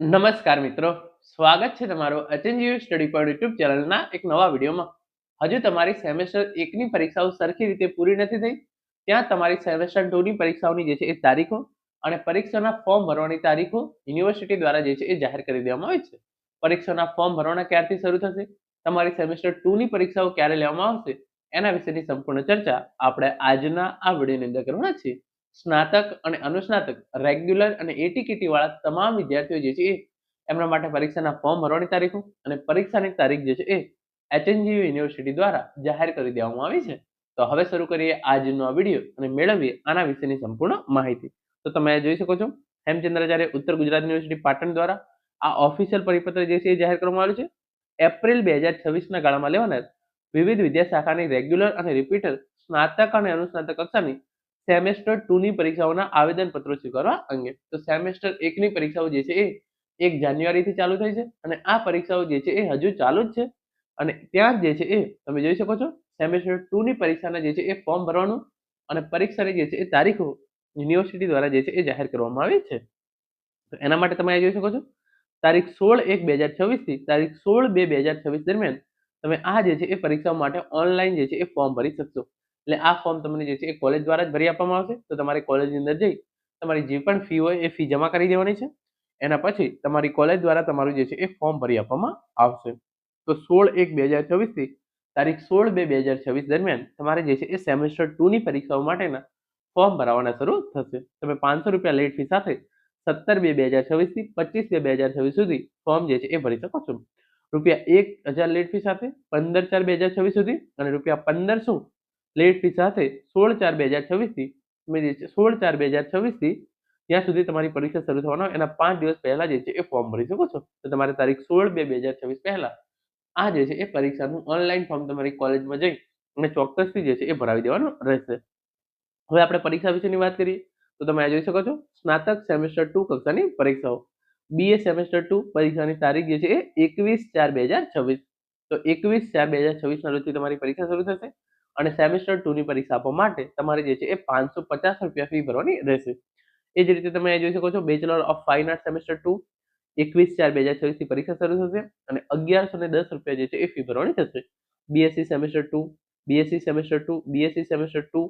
નમસ્કાર મિત્રો. સ્વાગત છે તમારો અચેન્જીવ સ્ટડી પર યુટ્યુબ ચેનલના એક નવા વિડીયોમાં. હજુ તમારી સેમેસ્ટર એકની પરીક્ષાઓ સરખી રીતે પૂરી નથી થઈ. ત્યાં તમારી સેમેસ્ટર ટુની પરીક્ષાઓની જે છે એ તારીખો અને પરીક્ષાના ફોર્મ ભરવાની તારીખો યુનિવર્સિટી દ્વારા જે છે એ જાહેર કરી દેવામાં આવી છે. પરીક્ષાના ફોર્મ ભરવાના ક્યારથી શરૂ થશે? તમારી સેમેસ્ટર ટુની પરીક્ષાઓ ક્યારે લેવામાં આવશે? એના વિશેની સંપૂર્ણ ચર્ચા આપણે આજના આ વિડીયોની અંદર કરવાના છીએ. સ્નાતક અને અનુસ્નાતક, રેગ્યુલર અને એટીકેટી વાળા તમામ વિદ્યાર્થીઓ જે છે એ એમના માટે પરીક્ષાના ફોર્મ ભરવાની તારીખો અને પરીક્ષાની તારીખ જે છે એ એચએનજી યુનિવર્સિટી દ્વારા જાહેર કરી દેવામાં આવી છે. તો હવે શરૂ કરીએ આજનો આ વીડિયો અને મેળવીએ આના વિશેની સંપૂર્ણ માહિતી. તો તમે જોઈ શકો છો, હેમચંદ્રાચાર્ય ઉત્તર ગુજરાત યુનિવર્સિટી પાટણ દ્વારા આ ઓફિશિયલ પરિપત્ર જે છે એ જાહેર કરવામાં આવ્યું છે. એપ્રિલ બે હજાર છવ્વીસના ગાળામાં લેવાનાર વિવિધ વિદ્યાશાખાની રેગ્યુલર અને રિપીટર સ્નાતક અને અનુસ્નાતક કક્ષાની સેમેસ્ટર ટુ ની પરીક્ષાઓના આવેદનપત્રો સ્વીકારવા અંગે. તો સેમેસ્ટર એકની પરીક્ષાઓ જે છે એ એક જાન્યુઆરીથી ચાલુ થઈ છે અને આ પરીક્ષાઓ જે છે એ હજુ ચાલુ જ છે. અને ત્યાં જે છે એ તમે જોઈ શકો છો, સેમેસ્ટર ટુ ની પરીક્ષાના જે છે એ ફોર્મ ભરવાનું અને પરીક્ષાની જે છે એ તારીખો યુનિવર્સિટી દ્વારા જે છે એ જાહેર કરવામાં આવી છે. તો એના માટે તમે જોઈ શકો છો, તારીખ સોળ એક બે હજાર છવ્વીસથી તારીખ સોળ બે બે હજાર છવ્વીસ દરમિયાન તમે આ જે છે એ પરીક્ષાઓ માટે ઓનલાઈન જે છે એ ફોર્મ ભરી શકશો. એટલે આ ફોર્મ તમને જે છે એ કોલેજ દ્વારા જ ભરી આપવામાં આવશે. તો તમારે કોલેજની અંદર જઈ તમારી જે પણ ફી હોય એ ફી જમા કરી દેવાની છે. એના પછી તમારી કોલેજ દ્વારા તમારું જે છે એ ફોર્મ ભરી આપવામાં આવશે. તો સોળ એક બે હજાર છવ્વીસથી તારીખ સોળ બે બે હજાર છવ્વીસ દરમિયાન તમારે જે છે એ સેમેસ્ટર ટુની પરીક્ષાઓ માટેના ફોર્મ ભરાવાના શરૂ થશે. તમે પાંચસો રૂપિયા લેટ ફી સાથે સત્તર બે બે હજાર છવ્વીસથી પચીસ બે બે હજાર છવ્વીસ સુધી ફોર્મ જે છે એ ભરી શકો છો. રૂપિયા એક હજાર લેટ ફી સાથે પંદર ચાર બે હજાર છવ્વીસ સુધી અને રૂપિયા પંદરસો ફી સાથે સોળ ચાર બે હજાર છવ્વીસથી તમે જે છે સોળ ચાર બે હજાર છવ્વીસથી ત્યાં સુધી તમારી પરીક્ષા શરૂ થવાનો એના પાંચ દિવસ પહેલા જે છે એ ફોર્મ ભરી શકો છો. તો તમારે તારીખ સોળ બે બે હજાર છવ્વીસ પહેલા આ જે છે એ પરીક્ષાનું ઓનલાઈન ફોર્મ તમારી કોલેજમાં જઈ અને ચોક્કસથી જે છે એ ભરાવી દેવાનું રહેશે. હવે આપણે પરીક્ષા વિશેની વાત કરીએ, તો તમે આ જોઈ શકો છો સ્નાતક સેમેસ્ટર ટુ કક્ષાની પરીક્ષાઓ. બીએ સેમેસ્ટર ટુ પરીક્ષાની તારીખ જે છે એ એકવીસ ચાર બે હજાર છવ્વીસ. તો એકવીસ ચાર બે હજાર છવ્વીસના રોજથી તમારી પરીક્ષા શરૂ થશે. અને સેમેસ્ટર ટુની પરીક્ષા આપવા માટે તમારે જે છે એ પાંચસો પચાસ રૂપિયા ફી ભરવાની રહેશે. એ જ રીતે તમે જોઈ શકો છો bachelor of fine art semester two એકવીસ ચાર બે હજાર છવ્વીસથી પરીક્ષા શરૂ થશે અને અગિયારસો ને દસ રૂપિયા જે છે એ ફી ભરવાની થશે. BSc semester two BSc semester two BSc semester two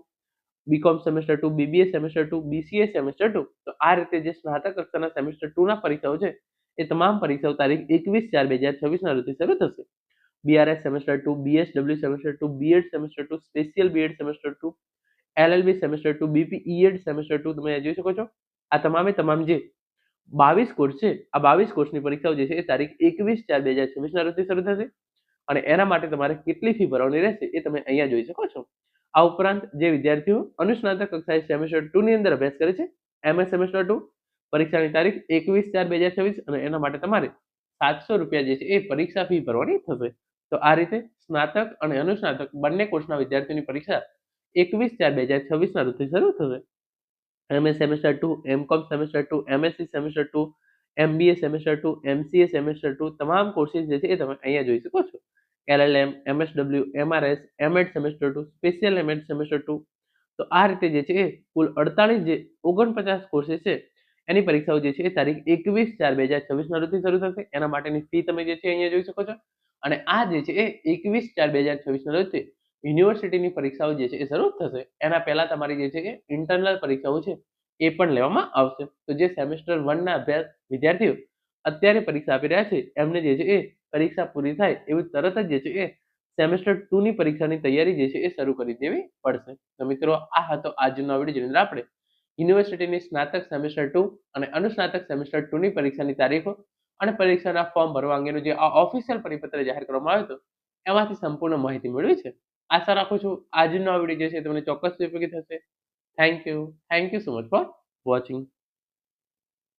BCom semester two BBA semester two BCA semester two તો આ રીતે જે સ્નાતક કક્ષાના સેમેસ્ટર ટુના પરીક્ષાઓ છે, એ તમામ પરીક્ષાઓ તારીખ એકવીસ ચાર બે હજાર છવ્વીસના રોજથી શરૂ થશે. BRS semester two BSW semester two BEd semester two special BEd semester two LLB semester two BPEd semester two તમે જોઈ શકો છો? આ તમામે તમામ જે બાવીસ કોર્સ છે, આ બાવીસ કોર્સની પરીક્ષાઓ જે છે એ તારીખ એકવીસ ચાર બે હજાર છવ્વીસના રોજથી શરૂ થશે અને એના માટે તમારે કેટલી ફી ભરવાની રહેશે એ તમે અહીંયા જોઈ શકો છો. આ ઉપરાંત જે વિદ્યાર્થીઓ અનુસ્નાતક કક્ષાએ સેમેસ્ટર ટુ ની અંદર અભ્યાસ કરે છે એમએસ સેમેસ્ટર ટુ પરીક્ષાની તારીખ એકવીસ ચાર બે હજાર છવ્વીસ અને એના માટે તમારે સાતસો રૂપિયા જે છે એ પરીક્ષા ફી ભરવાની થશે. તો આ રીતે સ્નાતક અને અનુસ્નાતક બંને કોર્સના વિદ્યાર્થીઓની પરીક્ષા એકવીસ ચાર બે હજાર છવ્વીસના રોજથી શરૂ થશે. MA semester two MCom semester two MSc semester two MBA semester two MCA semester two તમામ કોર્સિસ જે છે એ તમે અહીંયા જોઈ શકો છો. LLM MSW MRS MEd semester two special MEd semester two તો આ રીતે જે છે એ કુલ અડતાલીસ જે ઓગણપચાસ કોર્સિસ છે એની પરીક્ષાઓ જે છે એ તારીખ એકવીસ ચાર બે હજાર છવ્વીસના રોજથી શરૂ થશે. એના માટેની ફી તમે જે છે અહીંયા જોઈ શકો છો. અને આ જે છે એ એકવીસ ચાર બે હજાર છવ્વીસના રોજથી યુનિવર્સિટીની પરીક્ષાઓ જે છે એ શરૂ થશે. એના પહેલા તમારી જે છે એ ઇન્ટરનલ પરીક્ષાઓ છે એ પણ લેવામાં આવશે. તો જે સેમેસ્ટર વનના અભ્યાસ વિદ્યાર્થીઓ અત્યારે પરીક્ષા આપી રહ્યા છે, એમને જે છે એ પરીક્ષા પૂરી થાય એવી તરત જ જે છે એ સેમેસ્ટર ટુ ની પરીક્ષાની તૈયારી જે છે એ શરૂ કરી દેવી પડશે. તો મિત્રો, આ હતો આજનો વીડિયો. જેની આપણે યુનિવર્સિટીની સ્નાતક સેમેસ્ટર ટુ અને અનુસ્નાતક સેમેસ્ટર ટુ ની પરીક્ષાની તારીખો અને પરીક્ષાના ફોર્મ ભરવા અંગેનું જે આ ઓફિશિયલ પરિપત્ર જાહેર કરવામાં આવ્યો હતો, એમાંથી સંપૂર્ણ માહિતી મેળવી છે. આશા રાખું છું આજનો આ વીડિયો જે છે તમને ચોક્કસ ઉપયોગી થશે. Thank you thank you so much for watching